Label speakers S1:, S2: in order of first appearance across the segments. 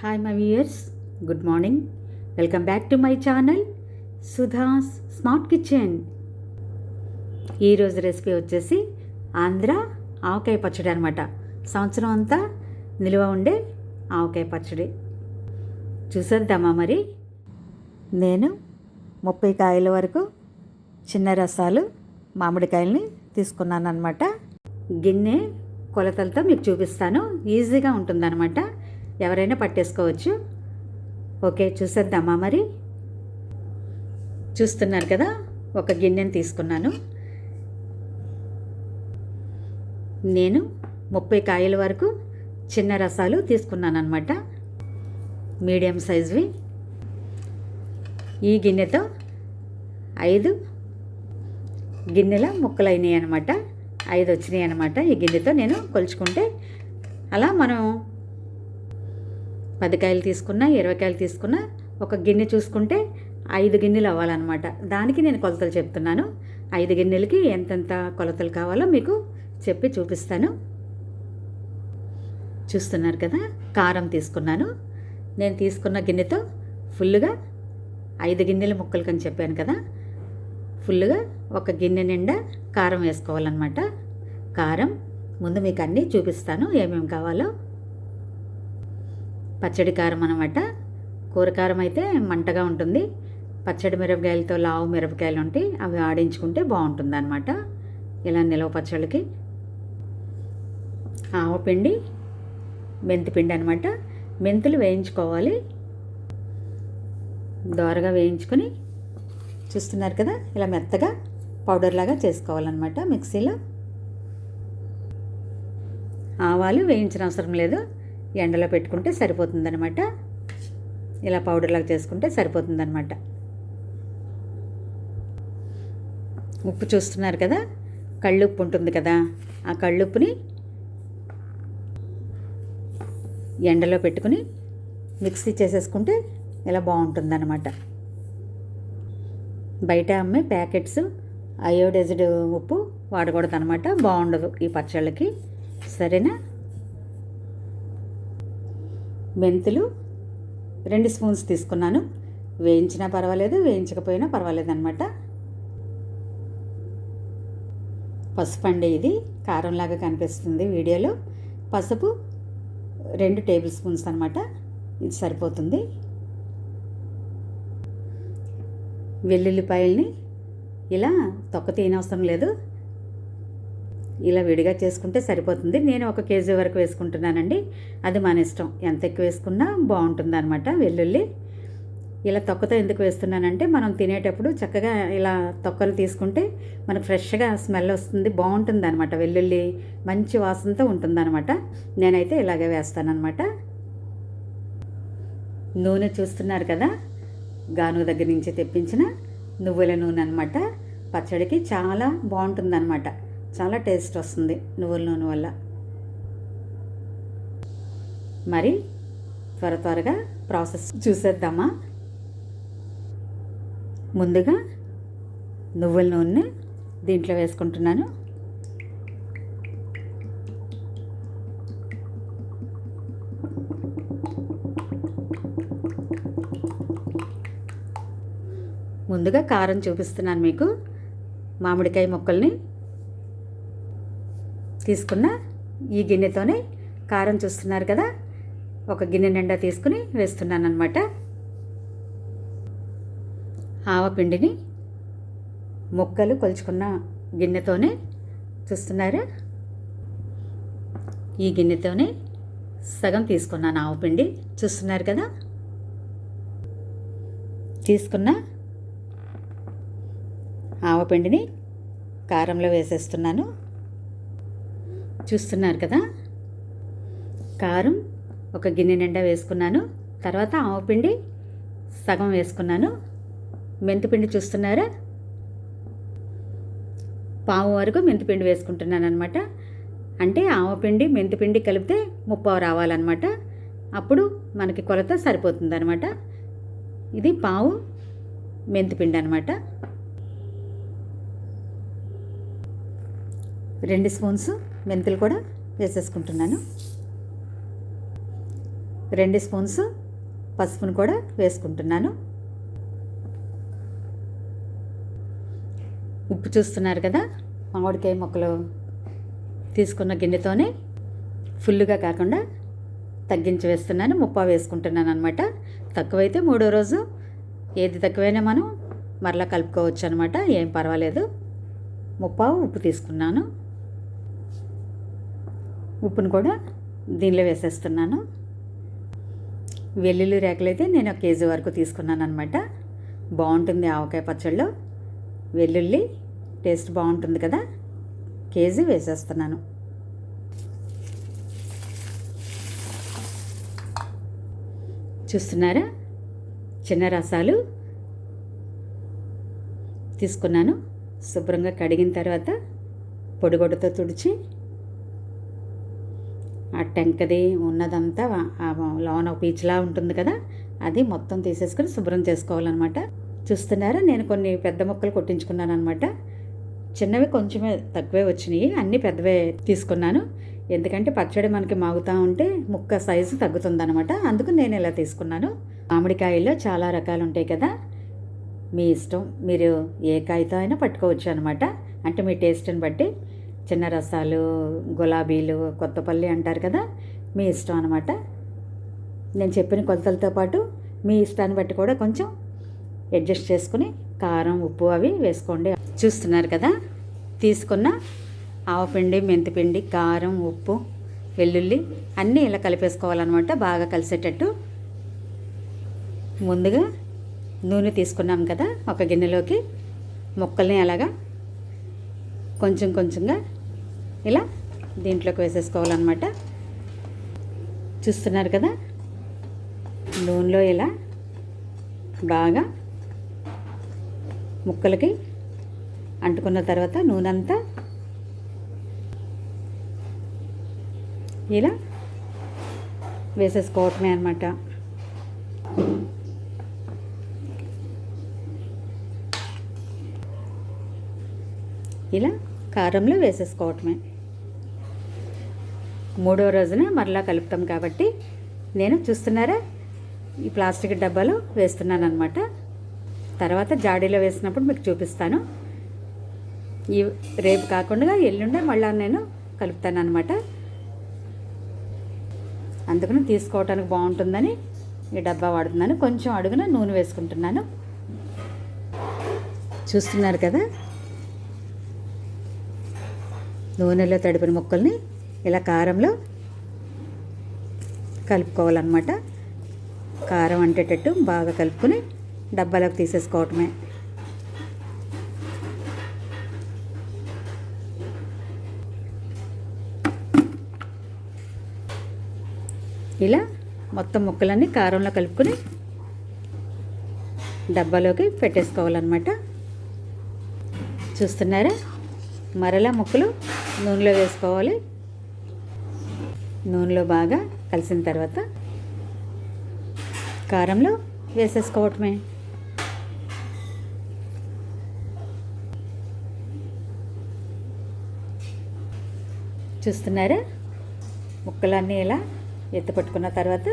S1: Hi my viewers good morning welcome back to my channel Sudha's smart kitchen ఈరోజు recipe వచ్చేసి ఆంధ్ర ఆవకాయ పచ్చడి అనమాట సంవత్సరం అంతా నిలువ ఉండే ఆవకాయ పచ్చడి. చూసేద్దామా మరి? నేను ముప్పై కాయల వరకు చిన్న రసాలు మామిడికాయల్ని తీసుకున్నాను అనమాట గిన్నె కొలతలతో మీకు చూపిస్తాను. ఈజీగా ఉంటుందన్నమాట. ఎవరైనా పట్టేసుకోవచ్చు. ఓకే చూసేద్దామా మరి? చూస్తున్నారు కదా ఒక గిన్నెని తీసుకున్నాను. నేను ముప్పై కాయల వరకు చిన్న రసాలు తీసుకున్నాను అనమాట మీడియం సైజువి. ఈ గిన్నెతో ఐదు గిన్నెల ముక్కలు అయినాయి అనమాట ఐదు వచ్చినాయి అనమాట ఈ గిన్నెతో నేను కొలుచుకుంటే. అలా మనం పది కాయలు తీసుకున్నా ఇరవై కాయలు తీసుకున్నా ఒక గిన్నె చూసుకుంటే ఐదు గిన్నెలు అవ్వాలన్నమాట. దానికి నేను కొలతలు చెప్తున్నాను. ఐదు గిన్నెలకి ఎంతెంత కొలతలు కావాలో మీకు చెప్పి చూపిస్తాను. చూస్తున్నారు కదా కారం తీసుకున్నాను. నేను తీసుకున్న గిన్నెతో ఫుల్గా ఐదు గిన్నెల ముక్కలు కని చెప్పాను కదా ఫుల్గా ఒక గిన్నె నిండా కారం వేసుకోవాలన్నమాట. కారం ముందు మీకు అన్నీ చూపిస్తాను ఏమేమి కావాలో. పచ్చడి కారం అనమాట కూరకారం అయితే మంటగా ఉంటుంది. పచ్చడి మిరపకాయలతో లావు మిరపకాయలు ఉంటాయి అవి ఆడించుకుంటే బాగుంటుంది అనమాట ఇలా నిలవ పచ్చడికి ఆవపిండి మెంతిపిండి అనమాట మెంతులు వేయించుకోవాలి. దోరగా వేయించుకొని చూస్తున్నారు కదా ఇలా మెత్తగా పౌడర్ లాగా చేసుకోవాలన్నమాట మిక్సీలో. ఆవాలు వేయించిన అవసరం లేదు. ఎండలో పెట్టుకుంటే సరిపోతుందనమాట ఇలా పౌడర్లాగా చేసుకుంటే సరిపోతుందనమాట ఉప్పు చూస్తున్నారు కదా? కళ్ళుప్పు ఉంటుంది కదా? ఆ కళ్ళుప్పుని ఎండలో పెట్టుకుని మిక్సీ చేసేసుకుంటే ఇలా బాగుంటుందన్నమాట. బయట అమ్మే ప్యాకెట్స్ అయోడైజ్డ్ ఉప్పు వాడకూడదు అనమాట బాగుండదు ఈ పచ్చళ్ళకి. సరేనా? మెంతులు రెండు స్పూన్స్ తీసుకున్నాను. వేయించినా పర్వాలేదు వేయించకపోయినా పర్వాలేదు అనమాట పసుపు అండి ఇది కారంలాగా కనిపిస్తుంది వీడియోలో. పసుపు రెండు టేబుల్ స్పూన్స్ అనమాట ఇది సరిపోతుంది. వెల్లుల్లిపాయల్ని ఇలా తొక్క తీయనవసరం లేదు. ఇలా విడిగా చేసుకుంటే సరిపోతుంది. నేను ఒక కేజీ వరకు వేసుకుంటున్నానండి. అది మన ఇష్టం. ఎంత ఎక్కువ వేసుకున్నా బాగుంటుందన్నమాట వెల్లుల్లి. ఇలా తొక్కతో ఎందుకు వేస్తున్నానంటే మనం తినేటప్పుడు చక్కగా ఇలా తొక్కలు తీసుకుంటే మనకు ఫ్రెష్గా స్మెల్ వస్తుంది బాగుంటుంది అనమాట వెల్లుల్లి మంచి వాసనతో ఉంటుందన్నమాట. నేనైతే ఇలాగే వేస్తానన్నమాట. నూనె చూస్తున్నారు కదా? గాను దగ్గర నుంచి తెప్పించిన నువ్వుల నూనె అనమాట పచ్చడికి చాలా బాగుంటుందన్నమాట. చాలా టేస్ట్ వస్తుంది నువ్వుల నూనె వల్ల. మరి త్వర త్వరగా ప్రాసెస్ చూసేద్దామా? ముందుగా నువ్వుల నూనె దీంట్లో వేసుకుంటున్నాను. ముందుగా కారం చూపిస్తున్నాను మీకు. మామిడికాయ ముక్కల్ని తీసుకున్న ఈ గిన్నెతోనే కారం చూస్తున్నారు కదా ఒక గిన్నె నిండా తీసుకుని వేస్తున్నాను అనమాట ఆవపిండిని ముక్కలు కొలుచుకున్న గిన్నెతోనే చూస్తున్నారా. ఈ గిన్నెతోనే సగం తీసుకున్నాను ఆవపిండి చూస్తున్నారు కదా. తీసుకున్న ఆవపిండిని కారంలో వేసేస్తున్నాను. చూస్తున్నారు కదా? కారం ఒక గిన్నె నిండా వేసుకున్నాను. తర్వాత ఆవపిండి సగం వేసుకున్నాను. మెంతిపిండి చూస్తున్నారా? పావు వరకు మెంతిపిండి వేసుకుంటున్నాను అనమాట అంటే ఆవపిండి మెంతిపిండి కలిపితే ముప్పావు రావాలన్నమాట. అప్పుడు మనకి కొలత సరిపోతుంది అనమాట ఇది పావు మెంతిపిండి అనమాట రెండు స్పూన్స్ మెంతులు కూడా వేసేసుకుంటున్నాను. రెండు స్పూన్స్ పసుపును కూడా వేసుకుంటున్నాను. ఉప్పు చూస్తున్నారు కదా మామిడికాయ ముక్కలు తీసుకున్న గిన్నెతోనే ఫుల్గా కాకుండా తగ్గించి వేస్తున్నాను ముప్పా వేసుకుంటున్నాను అనమాట తక్కువైతే మూడో రోజు ఏది తక్కువైనా మనం మరలా కలుపుకోవచ్చు అనమాట ఏం పర్వాలేదు. ముప్పావు ఉప్పు తీసుకున్నాను. ఉప్పును కూడా దీనిలో వేసేస్తున్నాను. వెల్లుల్లి రేకలైతే నేను ఒక కేజీ వరకు తీసుకున్నాను అనమాట బాగుంటుంది ఆవకాయ పచ్చళ్ళు. వెల్లుల్లి టేస్ట్ బాగుంటుంది కదా. కేజీ వేసేస్తున్నాను. చూస్తున్నారా? చిన్న రసాలు తీసుకున్నాను. శుభ్రంగా కడిగిన తర్వాత పొడిగొడ్డతో తుడిచి ఆ టెంకది ఉన్నదంతా ఆ లోన పీచులా ఉంటుంది కదా అది మొత్తం తీసేసుకొని శుభ్రం చేసుకోవాలన్నమాట. చూస్తున్నారా? నేను కొన్ని పెద్ద ముక్కలు కొట్టించుకున్నాను అనమాట చిన్నవి కొంచెమే తక్కువే వచ్చినాయి అన్నీ పెద్దవే తీసుకున్నాను. ఎందుకంటే పచ్చడి మనకి మాగుతూ ఉంటే ముక్క సైజు తగ్గుతుందనమాట అందుకు నేను ఇలా తీసుకున్నాను. మామిడికాయల్లో చాలా రకాలు ఉంటాయి కదా మీ ఇష్టం. మీరు ఏ కాయతో అయినా పట్టుకోవచ్చు అనమాట అంటే మీ టేస్ట్ని బట్టి. చిన్న రసాలు గులాబీలు కొత్తపల్లి అంటారు కదా మీ ఇష్టం అనమాట నేను చెప్పిన కొలతలతో పాటు మీ ఇష్టాన్ని బట్టి కూడా కొంచెం అడ్జస్ట్ చేసుకుని కారం ఉప్పు అవి వేసుకోండి. చూస్తున్నారు కదా తీసుకున్న ఆవపిండి మెంతిపిండి కారం ఉప్పు వెల్లుల్లి అన్నీ ఇలా కలిపేసుకోవాలన్నమాట. బాగా కలిసేటట్టు ముందుగా నూనె తీసుకున్నాం కదా ఒక గిన్నెలోకి ముక్కల్ని అలాగా కొంచెం కొంచెంగా ఇలా దీంట్లోకి వేసేసుకోవాలన్నమాట. చూస్తున్నారు కదా? నూనెలో ఇలా బాగా ముక్కలకి అంటుకున్న తర్వాత నూనె అంతా ఇలా వేసేసుకోవటమే అనమాట ఇలా కారంలో వేసేసుకోవటమే. మూడో రోజున మరలా కలుపుతాం కాబట్టి నేను చూస్తున్నారా? ఈ ప్లాస్టిక్ డబ్బాలో వేస్తున్నాను అనమాట తర్వాత జాడీలో వేసినప్పుడు మీకు చూపిస్తాను. ఈ రేపు కాకుండా ఎల్లుండే మళ్ళీ నేను కలుపుతాను అనమాట అందుకని తీసుకోవటానికి బాగుంటుందని ఈ డబ్బా వాడుతున్నాను. కొంచెం అడుగున నూనె వేసుకుంటున్నాను. చూస్తున్నారు కదా? నూనెలో తడిపిన ముక్కల్ని ఇలా కారంలో కలుపుకోవాలన్నమాట. కారం అంటేటట్టు బాగా కలుపుకొని డబ్బాలోకి తీసేసుకోవటమే. ఇలా మొత్తం ముక్కలన్నీ కారంలో కలుపుకొని డబ్బాలోకి పెట్టేసుకోవాలన్నమాట. చూస్తున్నారా? మరలా ముక్కలు నూనెలో వేసుకోవాలి. నూనెలో బాగా కలిసిన తర్వాత కారంలో వేసేసుకోవటమే. చూస్తున్నారా? ముక్కలన్నీ ఇలా ఎత్తిపట్టుకున్న తర్వాత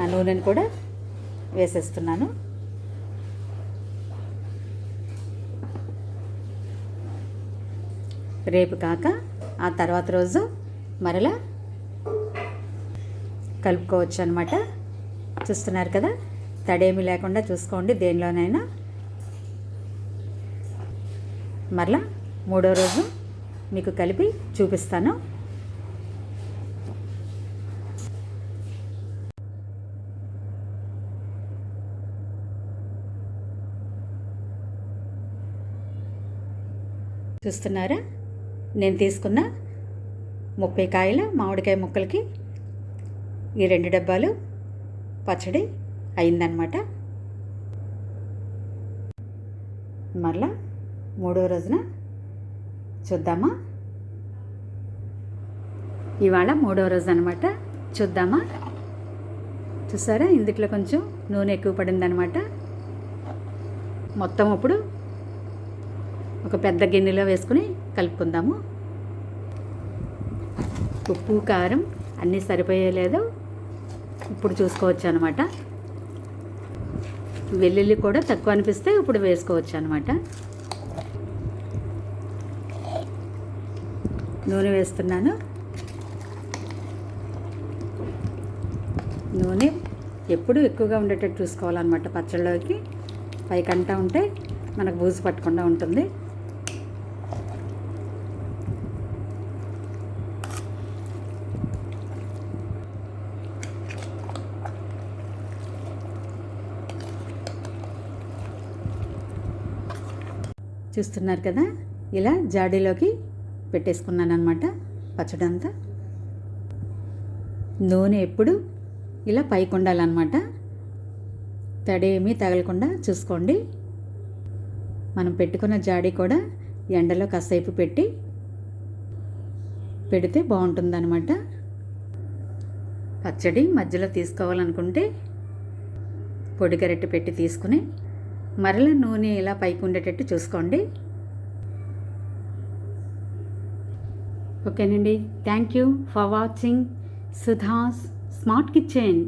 S1: ఆ నూనెని కూడా వేసేస్తున్నాను. రేపు కాక ఆ తర్వాత రోజు మరలా కలుపుకోవచ్చు అనమాట చూస్తున్నారు కదా? తడేమి లేకుండా చూసుకోండి. దేనిలోనైనా మరలా మూడో రోజు మీకు కలిపి చూపిస్తాను. చూస్తున్నారా? నేను తీసుకున్న ముప్పై కాయల మామిడికాయ ముక్కలకి ఈ రెండు డబ్బాలు పచ్చడి అయిందనమాట మళ్ళా మూడో రోజున చూద్దామా? ఇవాళ మూడో రోజు అనమాట చూద్దామా? చూసారా? ఇందుట్లో కొంచెం నూనె ఎక్కువ పడిందనమాట మొత్తం ఇప్పుడు ఒక పెద్ద గిన్నెలో వేసుకుని కలుపుకుందాము. ఉప్పు కారం అన్నీ సరిపోయలేదు ఇప్పుడు చూసుకోవచ్చు అనమాట వెల్లుల్లి కూడా తక్కువ అనిపిస్తే ఇప్పుడు వేసుకోవచ్చు అనమాట నూనె వేస్తున్నాను. నూనె ఎప్పుడు ఎక్కువగా ఉండేటట్టు చూసుకోవాలన్నమాట పచ్చళ్ళలోకి. పైకంటా ఉంటే మనకు బూజు పట్టకుండా ఉంటుంది. చూస్తున్నారు కదా? ఇలా జాడీలోకి పెట్టేసుకున్నాను అనమాట పచ్చడి అంతా నూనె ఎప్పుడు ఇలా పైకి ఉండాలన్నమాట. తడి ఏమీ తగలకుండా చూసుకోండి. మనం పెట్టుకున్న జాడీ కూడా ఎండలో కాసేపు పెట్టి పెడితే బాగుంటుందన్నమాట. పచ్చడి మధ్యలో తీసుకోవాలనుకుంటే పొడి పెట్టి తీసుకుని మరల నూనె ఇలా పైకి ఉండేటట్టు చూసుకోండి. ఓకేనండి. Thank you for watching Sudha's smart kitchen